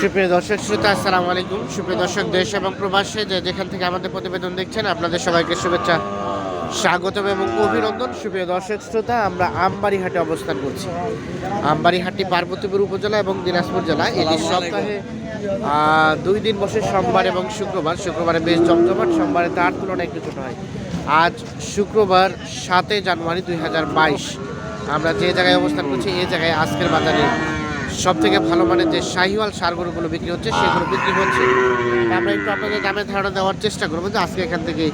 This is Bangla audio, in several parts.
সুপ্রিয় দর্শক শ্রোতা আসসালামু আলাইকুম। সুপ্রিয় দর্শক দেশ এবং প্রবাসে যে যেখান থেকে আমাদের প্রতিবেদন দেখছেন আপনাদের সবাইকে শুভেচ্ছা স্বাগতম এবং অভিনন্দন। সুপ্রিয় দর্শক শ্রোতা আমরা আমবাড়ি হাটে অবস্থান করছি। আমবাড়ি হাটটি পার্বতীপুর উপজেলা এবং দিনাজপুর জেলা। এটি সপ্তাহে দুই দিন বসে সোমবার এবং শুক্রবার। শুক্রবারে বেশ জমজমাট সোমবারে তার তুলনায় একটু ছোট হয়। আজ শুক্রবার সাতই জানুয়ারি দুই হাজার বাইশ। আমরা যে জায়গায় অবস্থান করছি এই জায়গায় আজকের বাজারে সব থেকে ভালো মানে যে শাহিওয়াল সার গরুগুলো বিক্রি হচ্ছে, সেগুলো বিক্রি হচ্ছে। আমরা একটু আপনাদের দামে ধারণা দেওয়ার চেষ্টা করব যে আজকে এখান থেকে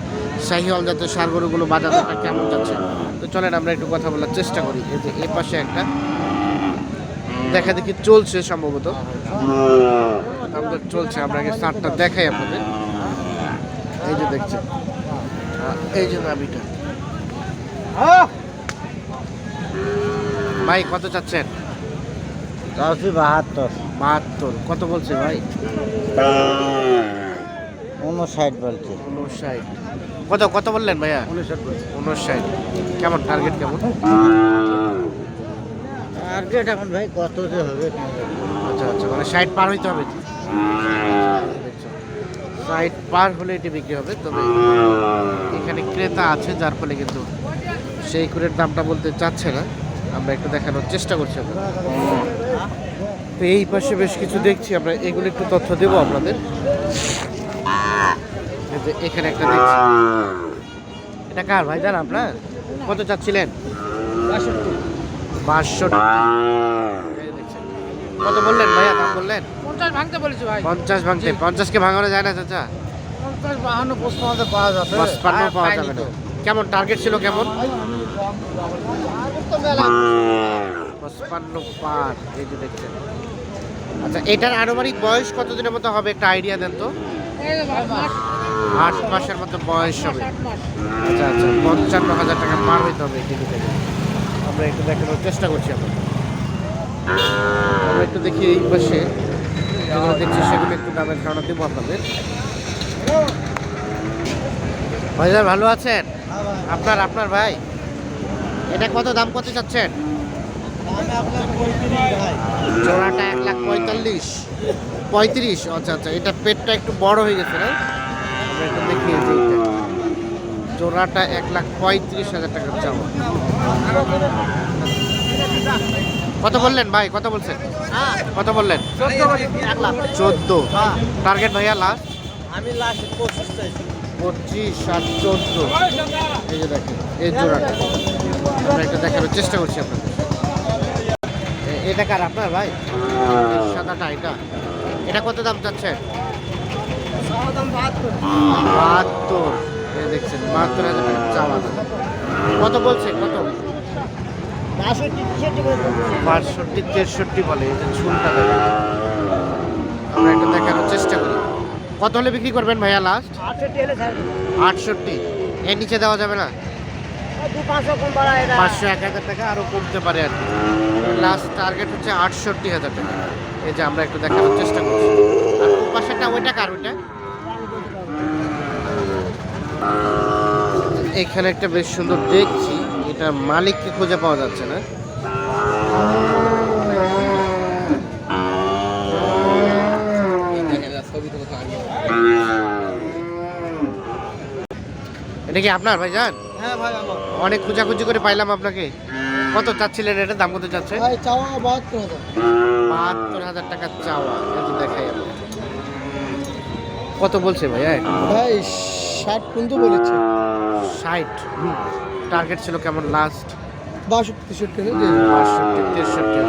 শাহিওয়াল জাতীয় সার গরুগুলো বাজার দরটা কেমন যাচ্ছে? তো চলেন আমরা একটু কথা বলার চেষ্টা করি। এই যে এ পাশে একটা, দেখা দেখি চলছে সম্ভবত। আমাদের চলছে, আমরা আগে সারটা দেখাই আপনাদের। এই যে দেখছেন, এই যে নাবিটা ভাই, কত চাচ্ছেন? চারশো বাহাত্তর। বাহাত্তর। কত বলছে ভাই? উনষাট বলছে। উনষাট। কত কত বললেন ভাইয়া? উনষাট বলছে। উনষাট। কেমন টার্গেট কেমন? টার্গেট এখন ভাই কত যে হবে আচ্ছা আচ্ছা মানে ষাট পার হইতে হবে। ষাট পার হলে এটি বিক্রি হবে তবে এখানে ক্রেতা আছে যার ফলে কিন্তু সেই কুরের দামটা বলতে চাচ্ছে না। আমরা একটু দেখানোর চেষ্টা করছি আমরা তো এই পাশে বেশ কিছু দেখছি আমরা এগুলো একটু তথ্য দেবো আপনাদের। এখানে একটা দেখছি। এটা কার ভাই জান আপনার? কত চাচ্ছিলেন? পাঁচশো কত বললেন ভাইয়া দাম বললেন? পঞ্চাশ ভাঙতে বলেছি ভাই। পঞ্চাশ ভাঙতে। পঞ্চাশকে ভাঙানো যায় না চাচা? পঞ্চাশ বাহান্ন পাওয়া যাবে। পঁচপান্ন পাওয়া যাবে কেমন? টার্গেট ছিল কেমন? পঁচপান্ন পার, এই যে আচ্ছা এটার আনুমানিক বয়স কতদিনের মতো হবে? একটা আইডিয়া দেন তো। আট মাসের মতো বয়স হবে। আচ্ছা আচ্ছা পঞ্চান্ন হাজার টাকা পার হইতে হবে এই থেকে। আমরা একটু দেখানোর চেষ্টা করছি আমরা আমরা একটু দেখি এই পাশে। যেগুলো দেখছি, সেগুলো একটু দামের ধারণা দেবো আপনাদের। ভাইজান, ভালো আছেন? আপনার আপনার ভাই? এটা কত দাম কত চাচ্ছেন? জোড়াটা এক লাখ পঁয়তাল্লিশ। পঁয়ত্রিশ আচ্ছা আচ্ছা এটা পেটটা একটু বড় হয়ে গেছে না আমরা একটু দেখি এই জোড়াটা এক লাখ পঁয়ত্রিশ হাজার টাকার চাওয়া। কত বললেন ভাই? কত বলছেন? কত বললেন? চোদ্দ। টার্গেট ভাইয়া লাস্ট আমি পঁচিশ পঁচিশ আর চোদ্দ। এই যে দেখেন, এই জোড়াটা। আমরা একটা দেখানোর চেষ্টা করছি আপনাদের। এটা কার আপনার ভাই? এই সাদাটা এটা। এটা কত দাম চাচ্ছে? বাহাত্তর। দেখছেন বাহাত্তর হাজার টাকা চাওয়া কত বলছে? কত? বাষট্টি তেষট্টি বলে এই যে ঝুলটা আমরা একটা দেখানোর চেষ্টা করি। কত হলে বিক্রি করবেন ভাইয়া লাস্ট আটষট্টি এর নিচে দেওয়া যাবে না? এটা পাঁচশো এক হাজার টাকা আরও কমতে পারে আর কি। লাস্ট টার্গেট হচ্ছে আটষট্টি হাজার টাকা। এই যে আমরা একটু দেখানোর চেষ্টা করছি। আর ওইটা কার ওইটা? এখানে একটা বেশ সুন্দর দেখছি এটা মালিককে খুঁজে পাওয়া যাচ্ছে না? এটা কি আপনার ভাই যান হ্যাঁ ভাই অনেক খোঁজাখুঁজি করে পাইলাম আপনাকে। কত চাচ্ছিলেন এটা? দাম কত চাচ্ছে ভাই চাওয়া বাহাত্তর হাজার। বাহাত্তর হাজার টাকা চাওয়া। যে দেখাই আমি। কত বলছে ভাই হ্যাঁ? ভাই ষাট পর্যন্ত বলেছে। ষাট টার্গেট ছিল কেমন লাস্ট বাষট্টি তেষট্টি হলে বাষট্টি তেষট্টি।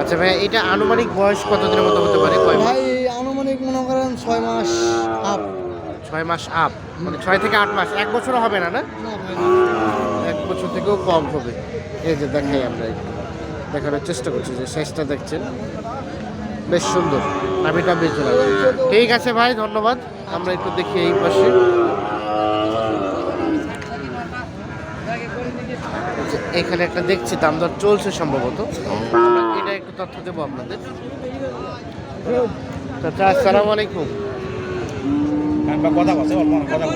আচ্ছা ভাই এটা আনুমানিক বয়স কতদিনের মতো হতে পারে? কয় ভাই আনুমানিক মনে করেন ছয় মাস আপ ছয় মাস আপ মানে ছয় থেকে আট মাস। এক বছরও হবে না না? না এক বছর থেকেও কম হবে। এই যে দেখাই আমরা দেখানোর চেষ্টা করছি যে শেষটা দেখছেন। বেশ সুন্দর। নামিটা বেশ। ঠিক আছে ভাই, ধন্যবাদ। আমরা একটু দেখি এই পাশে। এখানে একটা দেখছি দাম দর চলছে সম্ভবত। এটা একটু তথ্য দেবো আপনাদের। চাচা, আসসালামু আলাইকুম। কথা বলছে কথা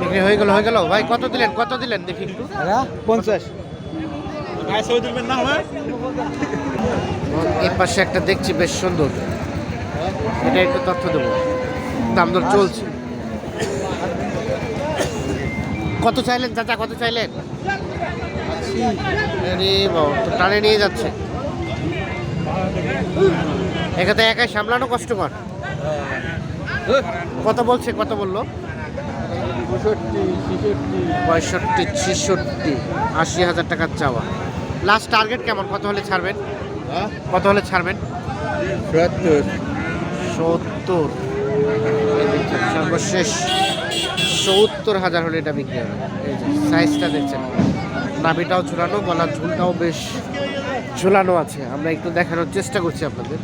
বিক্রি হয়ে গেল হয়ে গেল। ভাই কত দিলেন? কত দিলেন? দেখি একটু। পঞ্চাশ। হয় এর পাশে একটা দেখছি বেশ সুন্দর। এটা একটু তথ্য দেবো। দাম দর চলছে। কত চাইলেন চাচা? কত চাইলেন? আরে বাবা তো টানে নিয়ে যাচ্ছে। এখানে একাই সামলানো কষ্টকর। কত বলছে কত বলল? পঁয়ষট্টি ছেষট্টি। আশি হাজার টাকার চাওয়া। লাস্ট টার্গেট কেমন? কত হলে ছাড়বেন? কত হলে ছাড়বেন? সত্তর। দেখছেন, সর্বশেষ সত্তর হাজার হলে এটা বিক্রি হবে। সাইজটা দেখছেন। নাভিটাও ঝুলানো গলার ঝুলটাও বেশ ঝুলানো আছে। আমরা একটু দেখানোর চেষ্টা করছি আপনাদের।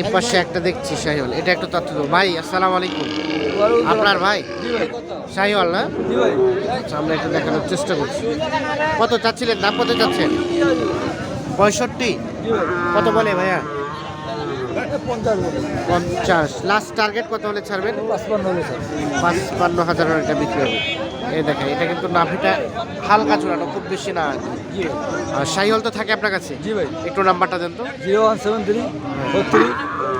এর পাশে একটা দেখছি শাহিওয়াল। এটা একটু তথ্য দেবো। ভাই আসসালামু আলাইকুম। আপনার ভাই? শাহিওয়াল না? আচ্ছা, আমরা একটু দেখানোর চেষ্টা করছি। কত চাচ্ছিলেন? দাম কত চাচ্ছেন? পঁয়ষট্টি? কত বলে ভাইয়া? পঞ্চাশ লাস্ট টার্গেট কত হলে ছাড়বেন? পাঁচপান্ন হাজার এটা বিক্রি হবে। এই দেখেন এটা কিন্তু নাভিটা হালকা চূড়ানো খুব বেশি না আর কি। তো থাকে আপনার কাছে? জি ভাই। একটু নাম্বারটা দেন তো। Zero one seven three three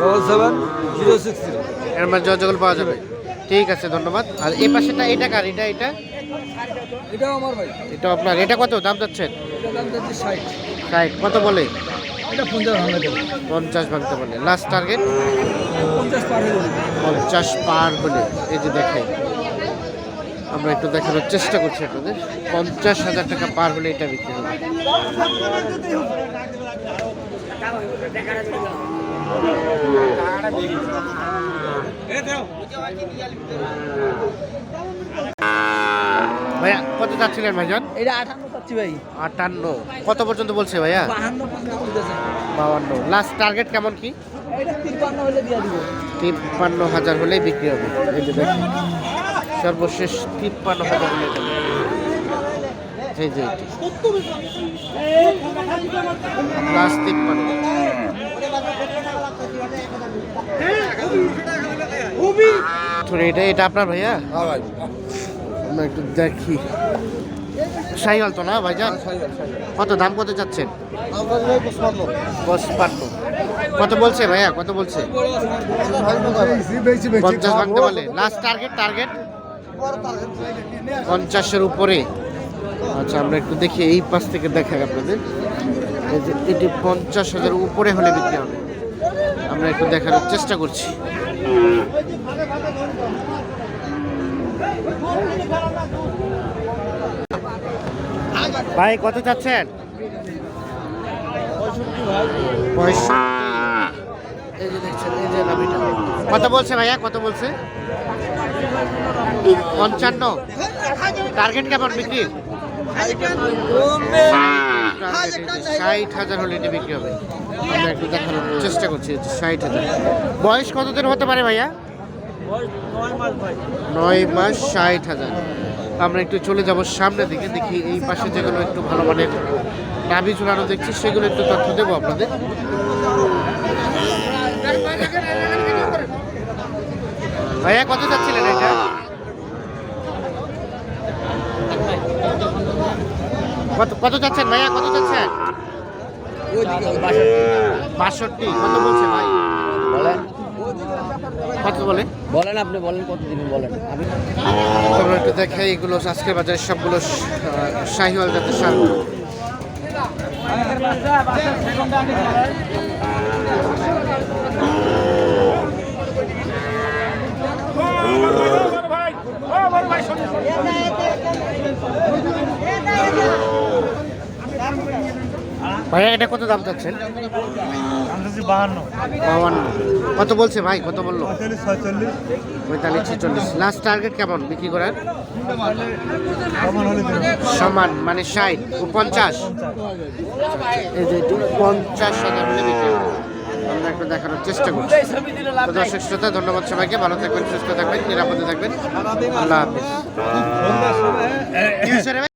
double seven zero six three এর মধ্যে যোগাযোগ পাওয়া যাবে। ঠিক আছে ধন্যবাদ। আর এই পাশেটা এটা কার? এটা এটা? এটাও আমার ভাই। এটা আপনার। এটা কত? দাম যাচ্ছেন দাম যাচ্ছে ষাট। ষাট। কত বলে? এটা পঞ্চাশ ভাঙা দেবে পঞ্চাশ ভাঙতে বলে। লাস্ট টার্গেট পঞ্চাশ পার হয়ে পঞ্চাশ পার হলে। এই যে দেখে। আমরা একটু দেখানোর চেষ্টা করছি আপনাদের। পঞ্চাশ হাজার টাকা পার হলে এটা বিক্রি হবে। ভাইয়া কত চাচ্ছিলেন ভাইজান? এটা আঠান্ন পাচ্ছি ভাই। আটান্ন। কত পর্যন্ত বলছে ভাইয়া? বাহান্ন পর্যন্ত লাস্ট টার্গেট কেমন কি? এটা তিপ্পান্ন হলে দিয়ে দিব। তিপ্পান্ন হাজার হলেই বিক্রি হবে। এই যে দেখেন সর্বশেষ তিপ্পান্ন হাজার হলে এই যে লাস্ট তিপ্পান্ন। এটা এটা আপনার ভাইয়া? আমরা একটু দেখি। সাইকেল তো না ভাইজান? কত দাম কত চাচ্ছেন পঁচপান্ন। কত বলছে ভাইয়া? কত বলছে? পঞ্চাশ ভাঙতে বলে লাস্ট টার্গেট টার্গেট পঞ্চাশের উপরে। আচ্ছা আমরা একটু দেখি এই পাশ থেকে দেখাই আপনাদের। এটি পঞ্চাশ হাজার উপরে হলে বিক্রি হবে। আমরা একটু দেখানোর চেষ্টা করছি। ভাই কত চাচ্ছেন? কত বলছে ভাইয়া? কত বলছে? পঞ্চান্ন। টার্গেট কেমন বিক্রির ষাট হাজার হলে এটি বিক্রি হবে। আমরা একটু দেখানোর চেষ্টা করছি ষাট হাজার। বয়স কতদিন হতে পারে ভাইয়া? নয় মাস ষাট হাজার। আমরা একটু চলে যাব সামনের দিকে, দেখি এই পাশে যেগুলো একটু ভালো মানের নাভি ঝুলানো দেখছি, সেগুলো একটু তথ্য দেবো আপনাদের। ভাইয়া, কত যাচ্ছিলেন এটা? কত কত যাচ্ছেন ভাইয়া, কত যাচ্ছেন? বাষট্টি। কত বলছে ভাই? বলেন। কত বলে? বলেন আপনি বলেন কত দিবেন বলেন। আমি আমরা একটু দেখাই এগুলো আজকের বাজারে সবগুলো শাহিওয়াল জাতের সার। ভাইয়া এটা কত দাম চাচ্ছেন? বাহান্ন। কত বলছে ভাই? কত বলল? পঁয়তাল্লিশ ছেচল্লিশ লাস্ট টার্গেট কেমন? বিক্রি করার? সমান মানে ষাট ও পঞ্চাশ। এই যে এটি পঞ্চাশ হাজার আমরা একটু দেখানোর চেষ্টা করছি। তো দর্শক শ্রোতা ধন্যবাদ সবাইকে। ভালো থাকবেন সুস্থ থাকবেন নিরাপদে থাকবেন। আল্লাহ হাফিজ?